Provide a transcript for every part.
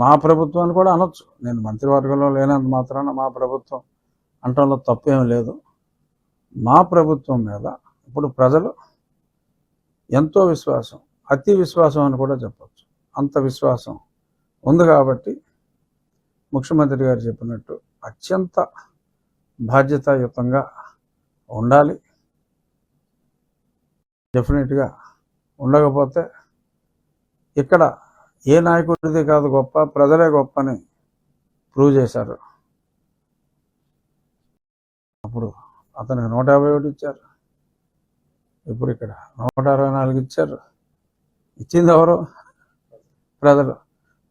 మా ప్రభుత్వం అని కూడా అనొచ్చు. నేను మంత్రివర్గంలో లేనంత మాత్రాన మా ప్రభుత్వం అంటంలో తప్పేం లేదు. మా ప్రభుత్వం మీద ఇప్పుడు ప్రజలు ఎంతో విశ్వాసం అతి విశ్వాసం అని కూడా చెప్పచ్చు. అంత విశ్వాసం ఉంది కాబట్టి ముఖ్యమంత్రి గారు చెప్పినట్టు అత్యంత బాధ్యతాయుతంగా ఉండాలి. డెఫినెట్గా ఉండకపోతే ఇక్కడ ఏ నాయకుడిది కాదు గొప్ప ప్రజలే గొప్ప అని ప్రూవ్ చేశారు. అప్పుడు అతనికి నూట యాభై ఒకటి ఇచ్చారు. ఇప్పుడు ఇక్కడ నూట అరవై నాలుగు ఇచ్చారు. ఇచ్చింది ఎవరు? ప్రజలు.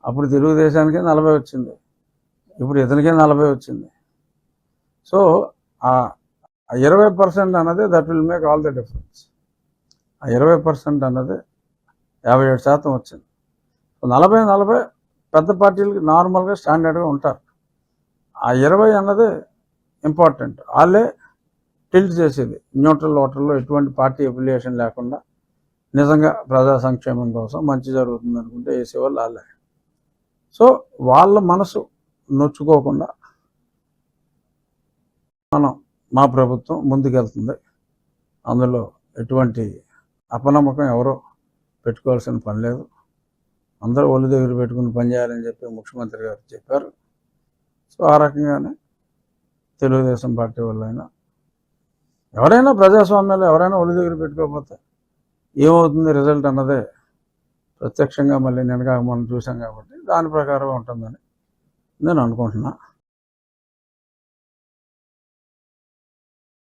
అప్పుడు తెలుగుదేశానికి నలభై వచ్చింది. ఇప్పుడు ఇతనికే నలభై వచ్చింది. సో ఆ ఇరవై పర్సెంట్ అన్నది that will make all the difference. ఆ ఇరవై పర్సెంట్ అన్నది యాభై ఏడు శాతం వచ్చింది. నలభై నలభై పెద్ద పార్టీలకి నార్మల్గా స్టాండర్డ్గా ఉంటారు. ఆ ఇరవై అన్నది ఇంపార్టెంట్. వాళ్ళే టిల్ట్ చేసేది. న్యూట్రల్ ఓటర్లో ఎటువంటి పార్టీ అఫిలియేషన్ లేకుండా నిజంగా ప్రజా సంక్షేమం కోసం మంచి జరుగుతుంది అనుకుంటే వేసేవాళ్ళు వాళ్ళే. సో వాళ్ళ మనసు నొచ్చుకోకుండా మనం మా ప్రభుత్వం ముందుకెళ్తుంది. అందులో ఎటువంటి అపనమ్మకం ఎవరో పెట్టుకోవాల్సిన పని లేదు. అందరూ ఒళ్ళు దగ్గర పెట్టుకుని పనిచేయాలని చెప్పి ముఖ్యమంత్రి గారు చెప్పారు. సో ఆ రకంగానే తెలుగుదేశం పార్టీ వాళ్ళైనా ఎవరైనా ప్రజాస్వామ్యంలో ఎవరైనా ఒళ్ళు దగ్గర పెట్టుకోకపోతే ఏమవుతుంది రిజల్ట్ అన్నదే ప్రత్యక్షంగా మళ్ళీ నిన్నగా మనం చూసాం కాబట్టి దాని ప్రకారం ఉంటుందని నేను అనుకుంటున్నా.